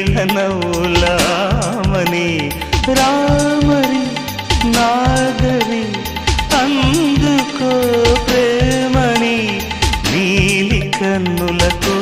వీణనౌలామణి రామరి నాగరి అందుకో ప్రేమని నీలి కన్నులతో